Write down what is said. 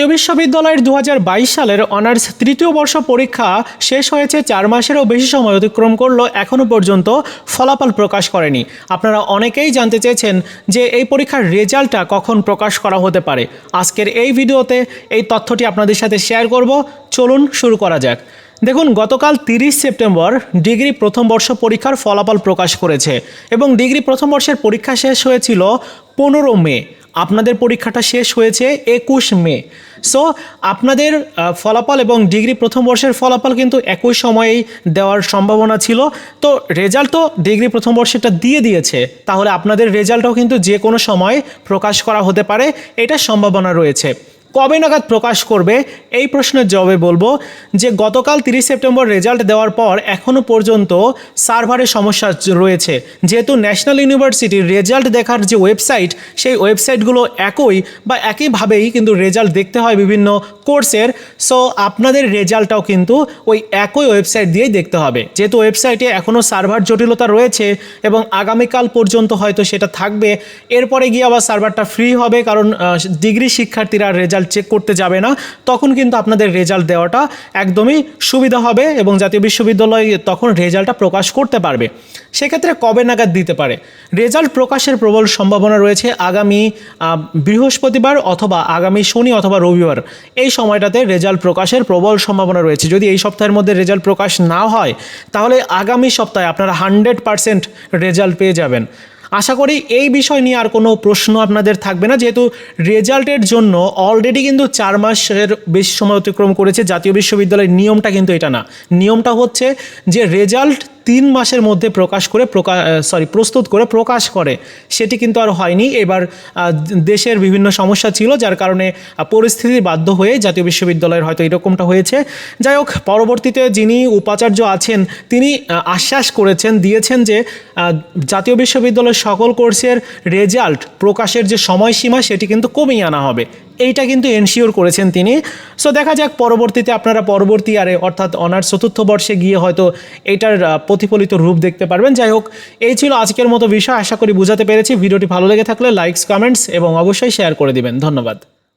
জাতীয় বিশ্ববিদ্যালয়ের দু হাজার বাইশ সালের অনার্স তৃতীয় বর্ষ পরীক্ষা শেষ হয়েছে, চার মাসেরও বেশি সময় অতিক্রম করল এখনও পর্যন্ত ফলাফল প্রকাশ করেনি। আপনারা অনেকেই জানতে চেয়েছেন যে এই পরীক্ষার রেজাল্টটা কখন প্রকাশ করা হতে পারে। আজকের এই ভিডিওতে এই তথ্যটি আপনাদের সাথে শেয়ার করব। চলুন শুরু করা যাক। দেখুন, গতকাল তিরিশ সেপ্টেম্বর ডিগ্রি প্রথম বর্ষ পরীক্ষার ফলাফল প্রকাশ করেছে এবং ডিগ্রি প্রথম বর্ষের পরীক্ষা শেষ হয়েছিল পনেরো মে। আপনাদের পরীক্ষাটা শেষ হয়েছে একুশ মে। সো আপনাদের ফলাফল এবং ডিগ্রি প্রথম বর্ষের ফলাফল কিন্তু একই সময়েই দেওয়ার সম্ভাবনা ছিল। তো রেজাল্ট তো ডিগ্রি প্রথম বর্ষেরটা দিয়ে দিয়েছে। তাহলে আপনাদের রেজাল্টও কিন্তু যে কোনো সময় প্রকাশ করা হতে পারে। এটা সম্ভাবনা রয়েছে। কবে নাগাদ প্রকাশ করবে? এই প্রশ্নের জবাবে বলব যে, গতকাল তিরিশ সেপ্টেম্বর রেজাল্ট দেওয়ার পর এখনও পর্যন্ত সার্ভারের সমস্যা রয়েছে। যেহেতু ন্যাশনাল ইউনিভার্সিটির রেজাল্ট দেখার যে ওয়েবসাইট, সেই ওয়েবসাইটগুলো একই বা একইভাবেই কিন্তু রেজাল্ট দেখতে হয় বিভিন্ন কোর্সের। সো, আপনাদের রেজাল্টটাও কিন্তু ওই একই ওয়েবসাইট দিয়েই দেখতে হবে। যেহেতু ওয়েবসাইটে এখনও সার্ভার জটিলতা রয়েছে এবং আগামীকাল পর্যন্ত হয়তো সেটা থাকবে। এরপরে গিয়ে আবার সার্ভারটা ফ্রি হবে, কারণ ডিগ্রি শিক্ষার্থীরা রেজাল্ট চেক করতে যাবে না, তখন কিন্তু আপনাদের রেজাল্ট দেওয়াটা একদমই সুবিধা হবে এবং জাতীয় বিশ্ববিদ্যালয় তখন রেজাল্টটা প্রকাশ করতে পারবে। সেক্ষেত্রে কবে নাগাদ দিতে পারে? রেজাল্ট প্রকাশের প্রবল সম্ভাবনা রয়েছে আগামী বৃহস্পতিবার অথবা আগামী শনি অথবা রবিবার। এই সময়টাতে রেজাল্ট প্রকাশের প্রবল সম্ভাবনা রয়েছে। যদি এই সপ্তাহের মধ্যে রেজাল্ট প্রকাশ না হয়, তাহলে আগামী সপ্তাহে আপনারা হান্ড্রেড পারসেন্ট রেজাল্ট পেয়ে যাবেন। আশা করি এই বিষয় নিয়ে আর কোনো প্রশ্ন আপনাদের থাকবে না, যেহেতু রেজাল্টের জন্য অলরেডি কিন্তু চার মাসের বেশি সময় অতিক্রম করেছে জাতীয় বিশ্ববিদ্যালয়ের নিয়মটা কিন্তু এটা না। নিয়মটা হচ্ছে যে রেজাল্ট তিন মাসের মধ্যে প্রকাশ করে প্রকাশ সরি প্রস্তুত করে প্রকাশ করে। সেটি কিন্তু আর হয়নি। এবার দেশের বিভিন্ন সমস্যা ছিল, যার কারণে পরিস্থিতি বাধ্য হয়ে জাতীয় বিশ্ববিদ্যালয়ের হয়তো এরকমটা হয়েছে। যাই হোক, পরবর্তীতে যিনি উপাচার্য আছেন, তিনি আশ্বাস করেছেন, দিয়েছেন যে জাতীয় বিশ্ববিদ্যালয়ের সকল কোর্সের রেজাল্ট, প্রকাশের যে সময়সীমা, সেটি কিন্তু কমিয়ে আনা হবে। এইটা কিন্তু এনশিওর করেছেন তিনি। সো দেখা যাক, পরবর্তীতে আপনারা পরবর্তী আরে, অর্থাৎ অনার চতুর্থ বর্ষে গিয়ে হয়তো এটার প্রতিফলিত রূপ দেখতে পারবেন। যাই হোক, এই ছিল আজকের মতো বিষয়। আশা করি বুঝাতে পেরেছি। ভিডিওটি ভালো লেগে থাকলে লাইকস কমেন্টস এবং অবশ্যই শেয়ার করে দিবেন। ধন্যবাদ।